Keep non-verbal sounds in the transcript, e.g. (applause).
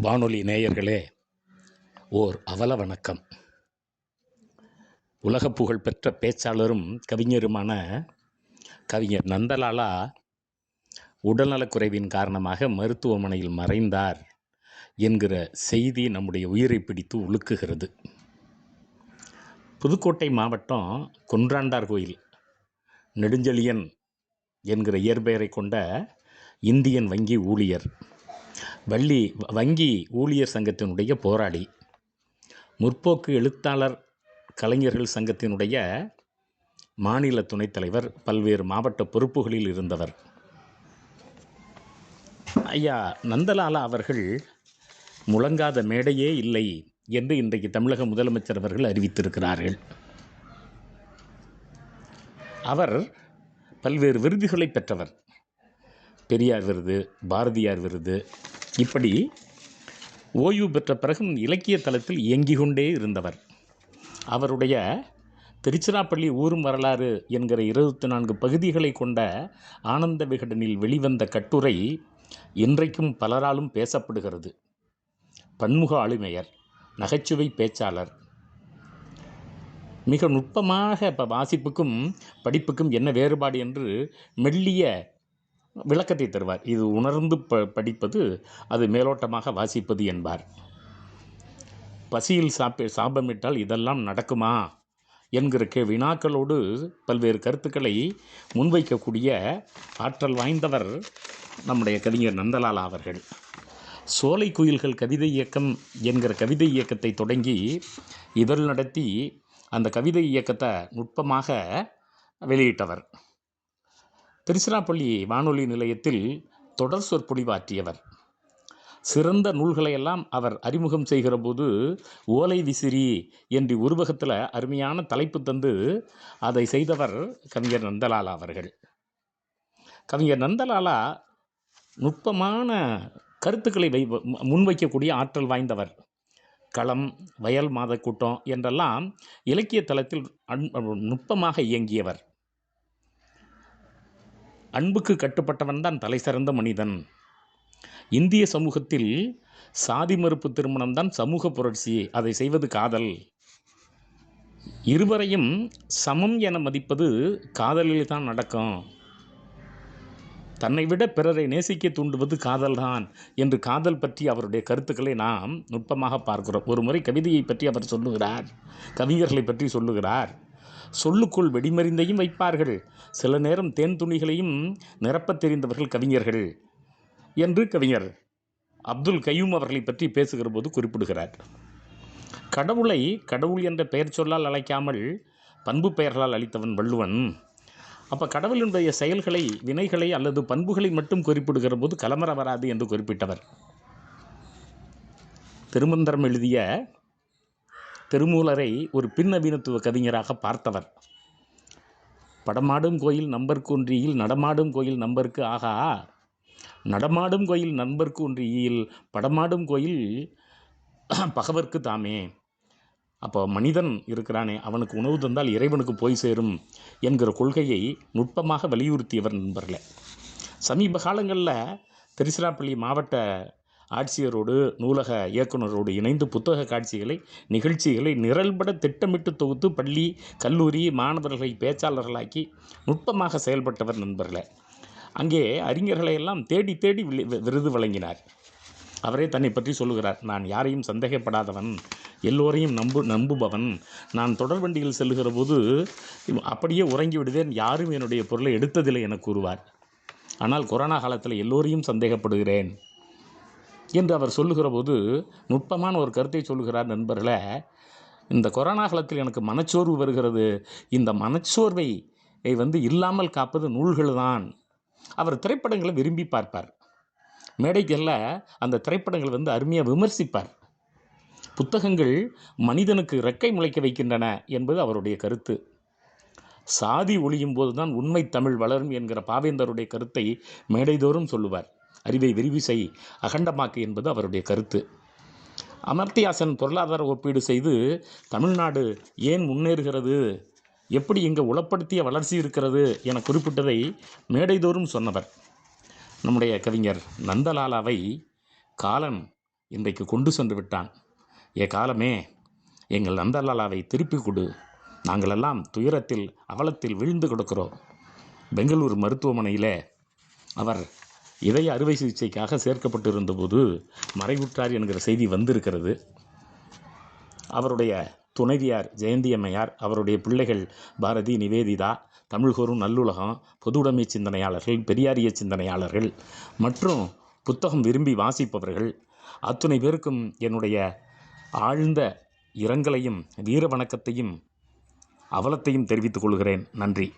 வானொலி நேயர்களே ஓர் அவல வணக்கம். உலக புகழ்பெற்ற பேச்சாளரும் கவிஞருமான கவிஞர் நந்தலாலா உடல்நலக்குறைவின் காரணமாக மருத்துவமனையில் மறைந்தார் என்கிற செய்தி நம்முடைய உயிரை பிடித்து உலுக்குகிறது. புதுக்கோட்டை மாவட்டம் கொன்றாண்டார் கோயில் நெடுஞ்செழியன் என்கிற இயற்பெயரை கொண்ட இந்தியன் வங்கி ஊழியர் வள்ளி வங்கி ஊழியர் சங்கத்தினுடைய போராளி. முற்போக்கு எழுத்தாளர் கலைஞர்கள் சங்கத்தினுடைய மாநில துணைத் தலைவர் பல்வேறு மாவட்ட பொறுப்புகளில் இருந்தவர். ஐயா நந்தலாலா அவர்கள் முழங்காத மேடையே இல்லை என்று இன்றைக்கு தமிழக முதலமைச்சர் அவர்கள் அறிவித்திருக்கிறார்கள். அவர் பல்வேறு விருதுகளை பெற்றவர். பெரியார் விருது பாரதியார் விருது இப்படி ஓய்வு பெற்ற பிறகும் இலக்கிய தளத்தில் இயங்கிக் கொண்டே இருந்தவர். அவருடைய திருச்சிராப்பள்ளி ஊரும் வரலாறு என்கிற இருபத்தி நான்கு பகுதிகளை கொண்ட ஆனந்த விகடனில் வெளிவந்த கட்டுரை இன்றைக்கும் பலராலும் பேசப்படுகிறது. பன்முக ஆளுமையர் நகைச்சுவை பேச்சாளர். மிக நுட்பமாக இப்போ வாசிப்புக்கும் படிப்புக்கும் என்ன வேறுபாடு என்று மெல்லிய விளக்கத்தை தருவார். இது உணர்ந்து ப படிப்பது அது மேலோட்டமாக வாசிப்பது என்பார். பசியில் சாப்பி சாபமிட்டால் இதெல்லாம் நடக்குமா? என்கிற கே வினாக்களோடு பல்வேறு கருத்துக்களை முன்வைக்கக்கூடிய ஆற்றல் வாய்ந்தவர் நம்முடைய கவிஞர் நந்தலாலா அவர்கள். சோலை குயில்கள் கவிதை இயக்கம் என்கிற கவிதை இயக்கத்தை தொடங்கி இதழ் நடத்தி அந்த கவிதை இயக்கத்தை நுட்பமாக வெளியிட்டவர். திருச்சிராப்பள்ளி வானொலி நிலையத்தில் தொடர் சொற்பொழிவாற்றியவர். சிறந்த நூல்களையெல்லாம் அவர் அறிமுகம் செய்கிற போது ஓலை விசிறி என்று உருவகத்தில் அருமையான தலைப்பு தந்து அதை செய்தவர் கவிஞர் நந்தலாலா அவர்கள். கவிஞர் நந்தலாலா நுட்பமான கருத்துக்களை வை முன்வைக்கக்கூடிய ஆற்றல் வாய்ந்தவர். களம் வயல் மாத கூட்டம் என்றெல்லாம் இலக்கிய தளத்தில் அன் நுட்பமாக இயங்கியவர். அன்புக்கு கட்டுப்பட்டவன் தான் தலை சிறந்த மனிதன். இந்திய சமூகத்தில் சாதி மறுப்பு திருமணம் தான் சமூக புரட்சி அதை செய்வது காதல். இருவரையும் சமம் என மதிப்பது காதலில் தான் நடக்கும். தன்னை விட பிறரை நேசிக்க தூண்டுவது காதல்தான் என்று காதல் பற்றி அவருடைய கருத்துக்களை நாம் நுட்பமாக பார்க்கிறோம். ஒரு முறை கவிதையை பற்றி அவர் சொல்லுகிறார் கவிஞர்களை பற்றி சொல்லுகிறார். சொல்லுக்குள் வெடிமறிந்தையும் வைப்பார்கள். சில நேரம் தேன் துணிகளையும் நிரப்பத் தெரிந்தவர்கள் கவிஞர்கள் என்று கவிஞர் அப்துல் கையூம் அவர்களை பற்றி பேசுகிற போது குறிப்பிடுகிறார். கடவுளை கடவுள் என்ற பெயர் சொல்லால் அழைக்காமல் பண்பு பெயர்களால் அளித்தவன் வள்ளுவன். அப்போ கடவுளினுடைய செயல்களை வினைகளை அல்லது பண்புகளை மட்டும் குறிப்பிடுகிற போது கலமர வராது என்று குறிப்பிட்டவர். திருமந்திரம் எழுதிய திருமூலரை ஒரு பின்னவீனத்துவ கவிஞராக பார்த்தவர். படமாடும் கோயில் நம்பருக்கு ஒன்றியில் நடமாடும் கோயில் நம்பருக்கு ஆகா. நடமாடும் கோயில் நண்பர்க்கு ஒன்றியில் படமாடும் கோயில் (clears throat) பகவர்க்கு தாமே. அப்போ மனிதன் இருக்கிறானே அவனுக்கு உணவு தந்தால் இறைவனுக்கு போய் சேரும் என்கிற கொள்கையை நுட்பமாக வலியுறுத்தியவர் நண்பர்களே. சமீப காலங்களில் திருச்சிராப்பள்ளி மாவட்ட ஆட்சியரோடு நூலக இயக்குனரோடு இணைந்து புத்தக காட்சிகளை நிகழ்ச்சிகளை நிரல்பட திட்டமிட்டு தொகுத்து பள்ளி கல்லூரி மாணவர்களை பேச்சாளர்களாக்கி நுட்பமாக செயல்பட்டவர் நண்பர்களே. அங்கே அறிஞர்களை எல்லாம் தேடி தேடி விருது வழங்கினார். அவரே தன்னை பற்றி சொல்லுகிறார் நான் யாரையும் சந்தேகப்படாதவன் எல்லோரையும் நம்பு நம்புபவன். நான் தொடர் வண்டியில் செல்லுகிற போது அப்படியே உறங்கி விடுவேன் யாரும் என்னுடைய பொருளை எடுத்ததில்லை என கூறுவார். ஆனால் கொரோனா காலத்தில் எல்லோரையும் சந்தேகப்படுகிறேன். என்று அவர் சொல்லுகிற போது நுட்பமான ஒரு கருத்தை சொல்லுகிறார் நண்பர்களே இந்த கொரோனா காலத்தில் எனக்கு மனச்சோர்வு வருகிறது. இந்த மனச்சோர்வை வந்து இல்லாமல் காப்பது நூல்கள் தான். அவர் திரைப்படங்களை விரும்பி பார்ப்பார். மேடைகளில் அந்த திரைப்படங்கள் வந்து அருமையாக விமர்சிப்பார். புத்தகங்கள் மனிதனுக்கு ரெக்கை முளைக்க வைக்கின்றன என்பது அவருடைய கருத்து. சாதி ஒழியும் போதுதான் உண்மை தமிழ் வளரும் என்கிற பாவேந்தருடைய கருத்தை மேடைதோறும் சொல்லுவார். அறிவை விரிவு செய் அகண்டமாக்கு என்பது அவருடைய கருத்து. அமர்த்தியாசன் பொருளாதார ஒப்பீடு செய்து தமிழ்நாடு ஏன் முன்னேறுகிறது? எப்படி இங்கே உளப்படுத்திய வளர்ச்சி இருக்கிறது? என குறிப்பிட்டதை மேடைதோறும் சொன்னவர். நம்முடைய கவிஞர் நந்தலாலாவை காலன் இன்றைக்கு கொண்டு சென்று விட்டான். ஏ காலமே எங்கள் நந்தலாலாவை திருப்பிக் கொடு. நாங்களெல்லாம் துயரத்தில் அவலத்தில் வீழ்ந்து கொடுக்கிறோம். பெங்களூர் மருத்துவமனையில் அவர் இதய அறுவை சிகிச்சைக்காக சேர்க்கப்பட்டிருந்தபோது மறைவுற்றார் என்கிற செய்தி வந்திருக்கிறது. அவருடைய துணைவியார் ஜெயந்தி அம்மையார் அவருடைய பிள்ளைகள் பாரதி நிவேதிதா தமிழ்கோரும் நல்லுலகம் பொதுவுடைமை சிந்தனையாளர்கள் பெரியாரிய சிந்தனையாளர்கள் மற்றும் புத்தகம் விரும்பி வாசிப்பவர்கள் அத்துணை பேருக்கும் என்னுடைய ஆழ்ந்த இரங்கலையும் வீர வணக்கத்தையும் அவலத்தையும் தெரிவித்துக் கொள்கிறேன். நன்றி.